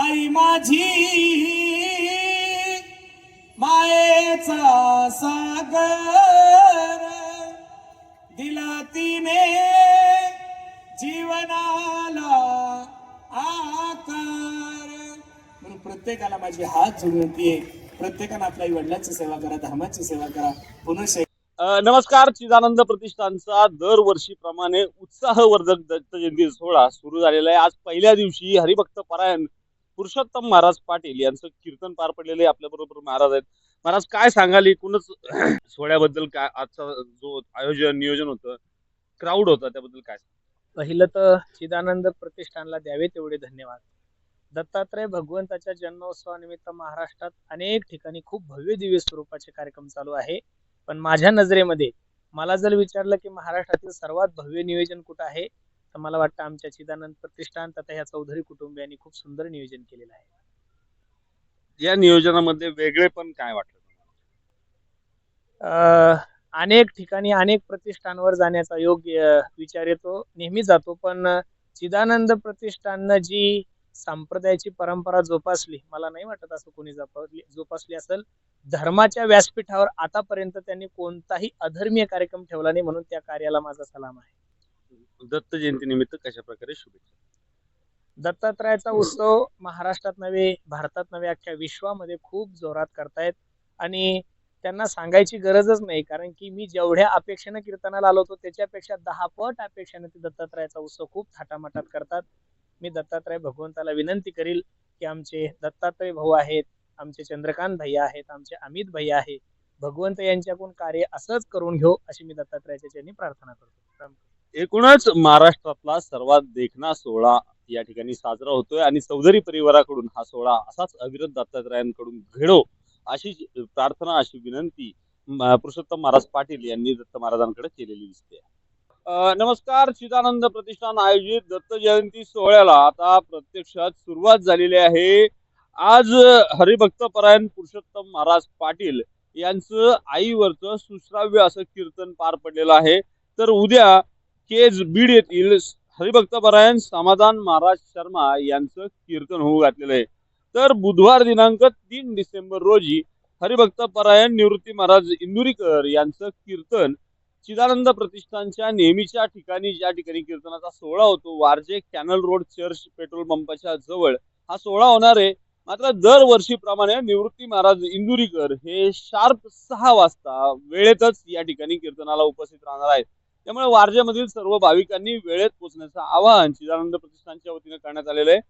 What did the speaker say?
आई माझी मायेचा सागर. दिला तिने जीवनाला आकार. म्हणून प्रत्येकाला माझी हात जोडती आहे प्रत्येकानं आपल्या आई वडिलांची सेवा करा धर्माची सेवा करा पुनश्च नमस्कार चिदानंद प्रतिष्ठानचा दरवर्षीप्रमाणे उत्साहवर्धक दत्त जयंती सोहळा सुरू झालेला आहे. आज पहिल्या दिवशी हरिभक्त परायण पुरुषोत्तम महाराज पाटील यांचं कीर्तन पार पडलेले आपल्या बरोबर महाराज आहेत. महाराज काय सांगाल? एकूणच सोहळ्याबद्दल काय आजचा जो आयोजन नियोजन होतं क्राऊड होता त्याबद्दल काय पहिलं तर चिदानंद प्रतिष्ठानला द्यावे तेवढे धन्यवाद. दत्तात्रय भगवंताच्या जन्मोत्सवानिमित्त महाराष्ट्रात अनेक ठिकाणी खूप भव्य दिव्य स्वरूपाचे कार्यक्रम चालू आहे. पण माझ्या नजरेमध्ये मला जर विचारलं की महाराष्ट्रातील सर्वात भव्य नियोजन कुठं आहे? तर मला वाटतं आमच्या चिदानंद प्रतिष्ठान तथा ह्या चौधरी कुटुंबियांनी खूप सुंदर नियोजन केलेलं आहे. या नियोजनामध्ये वेगळे पण काय वाटलं अ, अनेक ठिकाणी अनेक प्रतिष्ठानवर जाण्याचा योग अ, विचार येतो नेहमी जातो पण चिदानंद प्रतिष्ठाननं जी संप्रदायाची परंपरा जोपासली मला नाही वाटत असं कोणी जोपासली जोपासली असेल धर्माच्या व्यासपीठावर आतापर्यंत त्यांनी कोणताही अधर्मीय कार्यक्रम ठेवला नाही म्हणून त्या कार्याला माझा सलाम आहे. दत्त जयंतीनिमित्त कशा प्रकारे शुभेच्छा? दत्तात्रयाचा उत्सव महाराष्ट्रात नव्हे भारतात नव्हे अख्ख्या विश्वामध्ये खूप जोरात करतायत. आणि त्यांना सांगायची गरजच नाही कारण की मी जेवढ्या अपेक्षेनं कीर्तनाला आलो होतो त्याच्यापेक्षा दहा पट अपेक्षेनं ते दत्तात्रयाचा उत्सव खूप थाटामाटात करतात. मी दत्तात्रय भगवंताला विनंती करील की आमचे दत्तात्रय भाऊ आहेत आमचे चंद्रकांत भैया आहेत आमचे अमित भैया आहे भगवंत यांच्याकडून कार्य असंच करून घेऊ अशी मी दत्तात्रयाच्या प्रार्थना करतो. एकूणच महाराष्ट्रातला सर्वात देखणा सोहळा या ठिकाणी साजरा होतोय आणि चौधरी परिवाराकडून हा सोहळा असाच अविरत दत्तात्रयांकडून घडो अशी प्रार्थना अशी विनंती पुरुषोत्तम महाराज पाटील यांनी दत्त महाराजांकडे केलेली दिसते. नमस्कार चिदानंद प्रतिष्ठान आयोजित दत्त जयंती सोहळ्याला आता प्रत्यक्षात सुरुवात झालेली आहे. आज हरिभक्त परायण पुरुषोत्तम महाराज पाटील यांचं आईवरचं सुश्राव्य असं कीर्तन पार पडलेलं आहे. तर उद्या केज बीड येथील हरिभक्त परायण समाधान महाराज शर्मा यांचं कीर्तन होऊ घातलेलं आहे. तर बुधवार दिनांक तीन डिसेंबर रोजी हरिभक्त परायण निवृत्ती महाराज इंदुरीकर यांचं कीर्तन चिदानंद प्रतिष्ठानच्या नेहमीच्या ठिकाणी ज्या ठिकाणी कीर्तनाचा सोहळा होतो Warje canal road church petrol पंपाच्या जवळ. हा सोहळा होणार आहे. मात्र दरवर्षीप्रमाणे निवृत्ती महाराज इंदुरीकर हे शार्प सहा वाजता वेळेतच या ठिकाणी कीर्तनाला उपस्थित राहणार आहेत. त्यामुळे वारजेमधील सर्व भाविकांनी वेळेत पोहोचण्याचं आवाहन चिदानंद प्रतिष्ठानच्या वतीने करण्यात आलेलं आहे.